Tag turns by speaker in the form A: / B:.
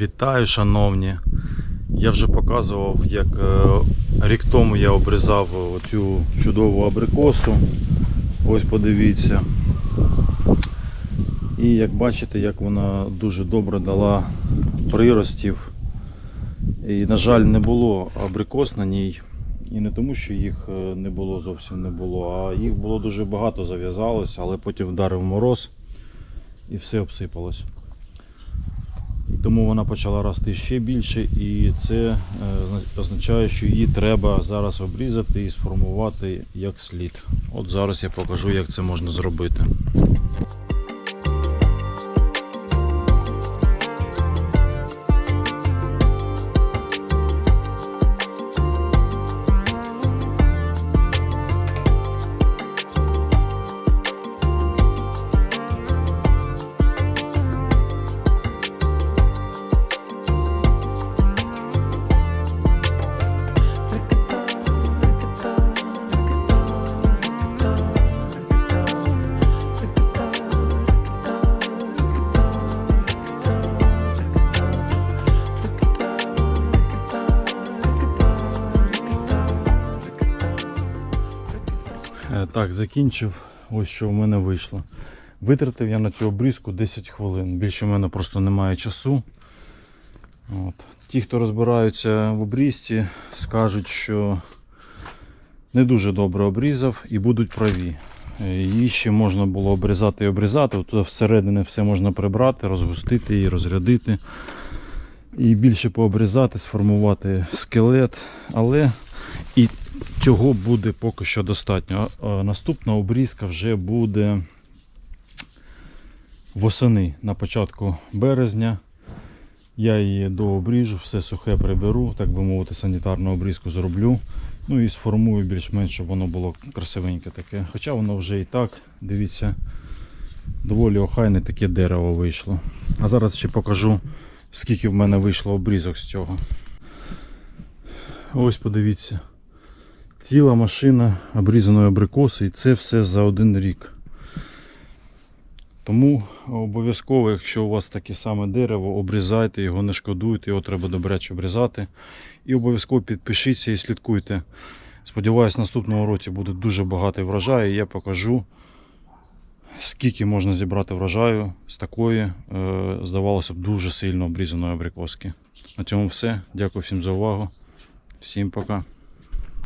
A: Вітаю, шановні. Я вже показував, як е, рік тому я обрізав цю чудову абрикосу. Ось подивіться. І як бачите, як вона дуже добре дала приростів. І, на жаль, не було абрикос на ній. І не тому, що їх е, не було зовсім не було, а їх було дуже багато, зав'язалось, але потім вдарив мороз і все обсипалось. Тому вона почала рости ще більше, і це е, зна- означає, що її треба зараз обрізати і сформувати як слід. От зараз я покажу, як це можна зробити. Так, закінчив. Ось що в мене вийшло. Витратив я на цю обрізку 10 хвилин. Більше в мене просто немає часу. От. Ті, хто розбираються в обрізці, скажуть, що не дуже добре обрізав і будуть праві. Е, Її ще можна було обрізати і обрізати. Тут всередині все можна прибрати, розгустити і розрядити. І більше пообрізати, сформувати скелет. Але і цього буде поки що достатньо. Наступна обрізка вже буде восени на початку березня. Я її дообріжу, все сухе приберу, так би мовити, санітарну обрізку зроблю. Ну і сформую більш-менш, щоб воно було красивеньке таке. Хоча воно вже і так, дивіться, доволі охайне таке дерево вийшло. А зараз ще покажу, скільки в мене вийшло обрізок з цього. Ось подивіться. Ціла машина обрізаної абрикоси і це все за один рік. Тому обов'язково, якщо у вас таке саме дерево, обрізайте його, не шкодуйте, його треба добряче обрізати. І обов'язково підпишіться і слідкуйте. Сподіваюсь, наступного році буде дуже багатий врожай, і я покажу, скільки можна зібрати врожаю з такої, е, здавалося б, дуже сильно обрізаної абрикоски. На цьому все. Дякую всім за увагу. Всім пока.